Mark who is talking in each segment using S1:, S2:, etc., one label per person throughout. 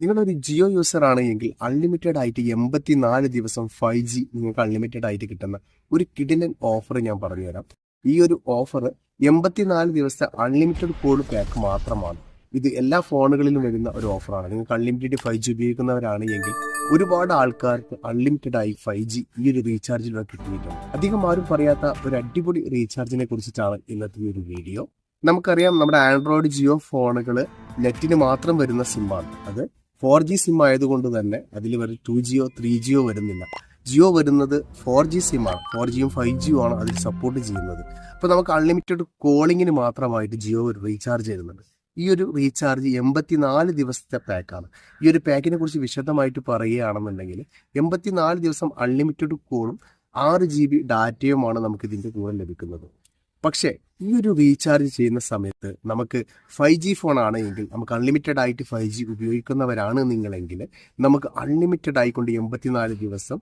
S1: നിങ്ങളൊരു ജിയോ യൂസർ ആണ് എങ്കിൽ അൺലിമിറ്റഡ് ആയിട്ട് എൺപത്തിനാല് ദിവസം ഫൈവ് ജി നിങ്ങൾക്ക് അൺലിമിറ്റഡ് ആയിട്ട് കിട്ടുന്ന ഒരു കിടിലൻ ഓഫർ ഞാൻ പറഞ്ഞുതരാം. ഈ ഒരു ഓഫർ എൺപത്തിനാല് ദിവസത്തെ അൺലിമിറ്റഡ് കോൾ പാക്ക് മാത്രമാണ്. ഇത് എല്ലാ ഫോണുകളിലും വരുന്ന ഒരു ഓഫറാണ് നിങ്ങൾക്ക് അൺലിമിറ്റഡ് ഫൈവ് ജി ഉപയോഗിക്കുന്നവരാണ് എങ്കിൽ ഒരുപാട് ആൾക്കാർക്ക് അൺലിമിറ്റഡ് ആയി ഫൈവ് ജി ഈ ഒരു റീചാർജിലൂടെ കിട്ടിയിട്ടുണ്ട്. അധികം ആരും പറയാത്ത ഒരു അടിപൊളി റീചാർജിനെ കുറിച്ചിട്ടാണ് ഇന്നത്തെ ഒരു വീഡിയോ നമുക്കറിയാം നമ്മുടെ ആൻഡ്രോയിഡ് ജിയോ ഫോണുകൾ നെറ്റിന് മാത്രം വരുന്ന സിമ്മാണ് അത് ഫോർ ജി സിം ആയതുകൊണ്ട് തന്നെ അതിൽ വരെ ടു ജിയോ ത്രീ ജിയോ വരുന്നില്ല. ജിയോ വരുന്നത് ഫോർ ജി സിമ്മാണ് ഫോർ ജിയും ഫൈവ് ജിയും ആണ് അതിൽ സപ്പോർട്ട് ചെയ്യുന്നത്. അപ്പോൾ നമുക്ക് അൺലിമിറ്റഡ് കോളിങ്ങിന് മാത്രമായിട്ട് ജിയോ ഒരു റീചാർജ് ചെയ്യുന്നുണ്ട് ഈ ഒരു റീചാർജ് എൺപത്തിനാല് ദിവസത്തെ പാക്കാണ് ഈ ഒരു പാക്കിനെ കുറിച്ച് വിശദമായിട്ട് പറയുകയാണെന്നുണ്ടെങ്കിൽ എൺപത്തിനാല് ദിവസം അൺലിമിറ്റഡ് കോളും ആറ് ജി ബി ഡാറ്റയുമാണ് നമുക്ക് ഇതിന്റെ കൂടെ ലഭിക്കുന്നത്. പക്ഷേ ഈ ഒരു റീചാർജ് ചെയ്യുന്ന സമയത്ത് നമുക്ക് ഫൈവ് ജി ഫോൺ ആണെങ്കിൽ നമുക്ക് അൺലിമിറ്റഡ് ആയിട്ട് ഫൈവ് ജി ഉപയോഗിക്കുന്നവരാണ് നിങ്ങളെങ്കിൽ നമുക്ക് അൺലിമിറ്റഡ് ആയിക്കൊണ്ട് എൺപത്തിനാല് ദിവസം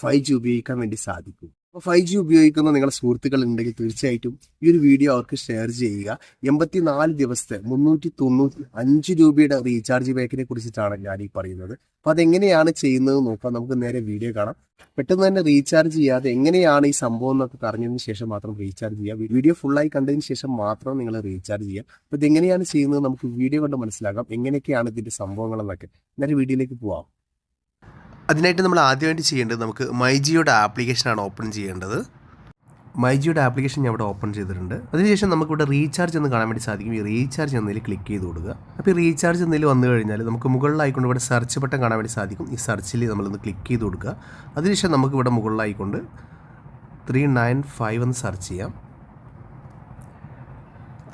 S1: ഫൈവ് ജി ഉപയോഗിക്കാൻ വേണ്ടി സാധിക്കും. അപ്പോൾ ഫൈവ് ജി ഉപയോഗിക്കുന്ന നിങ്ങളുടെ സുഹൃത്തുക്കൾ ഉണ്ടെങ്കിൽ തീർച്ചയായിട്ടും ഈ ഒരു വീഡിയോ അവർക്ക് ഷെയർ ചെയ്യുക. എൺപത്തിനാല് ദിവസത്തെ മുന്നൂറ്റി തൊണ്ണൂറ്റി അഞ്ച് രൂപയുടെ റീചാർജ് പാക്കിനെ കുറിച്ചിട്ടാണ് ഞാൻ ഈ പറയുന്നത്. അപ്പോൾ അതെങ്ങനെയാണ് ചെയ്യുന്നത് നോക്കാം. നമുക്ക് നേരെ വീഡിയോ കാണാം. പെട്ടെന്ന് തന്നെ റീചാർജ് ചെയ്യാതെ എങ്ങനെയാണ് ഈ സംഭവം എന്നൊക്കെ അറിഞ്ഞതിന് ശേഷം മാത്രം റീചാർജ് ചെയ്യുക. വീഡിയോ ഫുള്ളായി കണ്ടതിന് ശേഷം മാത്രം നിങ്ങൾ റീചാർജ് ചെയ്യുക. അപ്പോൾ ഇതെങ്ങനെയാണ് ചെയ്യുന്നത്? നമുക്ക് വീഡിയോ കൊണ്ട് മനസ്സിലാക്കാം. എങ്ങനെയൊക്കെയാണ് സംഭവങ്ങൾ സംഭവങ്ങളെന്നൊക്കെ. നേരെ വീഡിയോയിലേക്ക് പോവാം.
S2: അതിനായിട്ട് നമ്മൾ ആദ്യമായിട്ട് ചെയ്യേണ്ടത് നമുക്ക് മൈജിയുടെ ആപ്ലിക്കേഷനാണ് ഓപ്പൺ ചെയ്യേണ്ടത്. മൈജിയുടെ ആപ്ലിക്കേഷൻ ഞാൻ ഇവിടെ ഓപ്പൺ ചെയ്തിട്ടുണ്ട്. അതിനുശേഷം നമുക്കിവിടെ റീചാർജ് എന്ന് കാണാൻ വേണ്ടി സാധിക്കും. ഈ റീചാർജ് എന്നതിൽ ക്ലിക്ക് ചെയ്ത് കൊടുക്കുക. അപ്പോൾ ഈ റീചാർജ് എന്നതിൽ വന്നു കഴിഞ്ഞാൽ നമുക്ക് മുകളിലായിക്കൊണ്ട് ഇവിടെ സെർച്ച് ബട്ടൺ കാണാൻ വേണ്ടി സാധിക്കും. ഈ സെർച്ചിൽ നമ്മളൊന്ന് ക്ലിക്ക് ചെയ്ത് കൊടുക്കുക. അതിനുശേഷം നമുക്ക് ഇവിടെ മുകളിലായിക്കൊണ്ട് ത്രീ നയൻ ഫൈവ് എന്ന് സെർച്ച് ചെയ്യാം.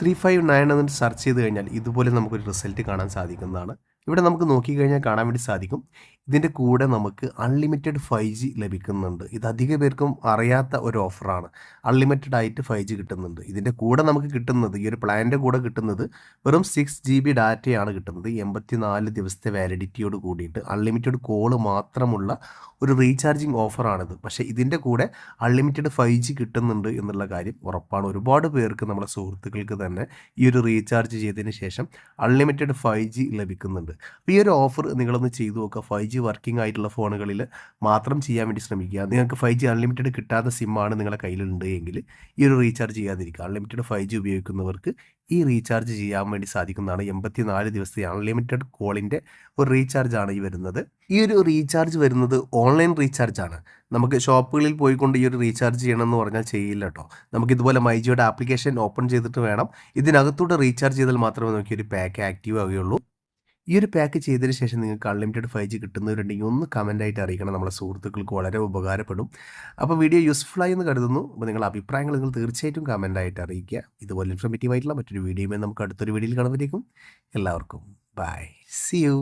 S2: ത്രീ ഫൈവ് നയൻ എന്ന് സെർച്ച് ചെയ്ത് കഴിഞ്ഞാൽ ഇതുപോലെ നമുക്കൊരു റിസൾട്ട് കാണാൻ സാധിക്കുന്നതാണ്. ഇവിടെ നമുക്ക് നോക്കിക്കഴിഞ്ഞാൽ കാണാൻ വേണ്ടി സാധിക്കും. ഇതിന്റെ കൂടെ നമുക്ക് അൺലിമിറ്റഡ് ഫൈവ് ജി ലഭിക്കുന്നുണ്ട്. ഇത് അധിക പേർക്കും അറിയാത്ത ഒരു ഓഫറാണ് അൺലിമിറ്റഡ് ആയിട്ട് ഫൈവ് ജി കിട്ടുന്നുണ്ട്. ഇതിന്റെ കൂടെ നമുക്ക് കിട്ടുന്നത് ഈ ഒരു പ്ലാനിന്റെ കൂടെ കിട്ടുന്നത് വെറും സിക്സ് ജി ബി ഡാറ്റയാണ് കിട്ടുന്നത്. എൺപത്തി നാല് ദിവസത്തെ വാലിഡിറ്റിയോട് കൂടിയിട്ട് അൺലിമിറ്റഡ് കോൾ മാത്രമുള്ള ഒരു റീചാർജിങ് ഓഫറാണിത് പക്ഷേ ഇതിന്റെ കൂടെ അൺലിമിറ്റഡ് ഫൈവ് ജി കിട്ടുന്നുണ്ട് എന്നുള്ള കാര്യം ഉറപ്പാണ്. ഒരുപാട് പേർക്ക് നമ്മുടെ സുഹൃത്തുക്കൾക്ക് തന്നെ ഈ ഒരു റീചാർജ് ചെയ്തതിന് ശേഷം അൺലിമിറ്റഡ് ഫൈവ് ജി ലഭിക്കുന്നുണ്ട്. അപ്പോൾ ഈ ഒരു ഓഫർ നിങ്ങളൊന്ന് ചെയ്തു നോക്കുക. ഫൈവ് ജി വർക്കിംഗ് ആയിട്ടുള്ള ഫോണുകളിൽ മാത്രം ചെയ്യാൻ വേണ്ടി ശ്രമിക്കുക. നിങ്ങൾക്ക് ഫൈവ് ജി അൺലിമിറ്റഡ് കിട്ടാത്ത സിമ്മാണ് നിങ്ങളുടെ കയ്യിലുണ്ട് എങ്കിൽ ഈ ഒരു റീചാർജ് ചെയ്യാതിരിക്കുക. അൺലിമിറ്റഡ് ഫൈവ് ജി ഉപയോഗിക്കുന്നവർക്ക് ഈ റീചാർജ് ചെയ്യാൻ വേണ്ടി സാധിക്കുന്നതാണ്. എൺപത്തിനാല് ദിവസത്തെ അൺലിമിറ്റഡ് കോളിന്റെ ഒരു റീചാർജ് ആണ് ഈ വരുന്നത്. ഈ ഒരു റീചാർജ് വരുന്നത് ഓൺലൈൻ റീചാർജ് ആണ്. നമുക്ക് ഷോപ്പുകളിൽ പോയിക്കൊണ്ട് ഈ ഒരു റീചാർജ് ചെയ്യണം എന്ന് പറഞ്ഞാൽ ചെയ്യില്ല കേട്ടോ നമുക്ക് ഇതുപോലെ മൈജിയുടെ ആപ്ലിക്കേഷൻ ഓപ്പൺ ചെയ്തിട്ട് വേണം. ഇതിനകത്തൂടെ റീചാർജ് ചെയ്താൽ മാത്രമേ നമുക്ക് ഒരു പാക്ക് ആക്റ്റീവ് ആവുകയുള്ളൂ. ഈ ഒരു പാക്ക് ചെയ്തതിന് ശേഷം നിങ്ങൾക്ക് അൺലിമിറ്റഡ് ഫൈവ് ജി കിട്ടുന്നവരുണ്ടെങ്കിൽ ഒന്ന് കമന്റായിട്ട് അറിയിക്കണം. നമ്മുടെ സുഹൃത്തുക്കൾക്ക് വളരെ ഉപകാരപ്പെടും. അപ്പോൾ വീഡിയോ യൂസ്ഫുൾ ആയി എന്ന് കരുതുന്നു. അപ്പോൾ നിങ്ങളുടെ അഭിപ്രായങ്ങൾ നിങ്ങൾ തീർച്ചയായിട്ടും കമന്റായിട്ട് അറിയിക്കുക. ഇതുപോലെ ഇൻഫർമേറ്റീവ് ആയിട്ടുള്ള മറ്റൊരു വീഡിയോയുമായി നമുക്ക് അടുത്തൊരു വീഡിയോയിൽ കാണുമ്പോഴേക്കും എല്ലാവർക്കും ബൈ സി യു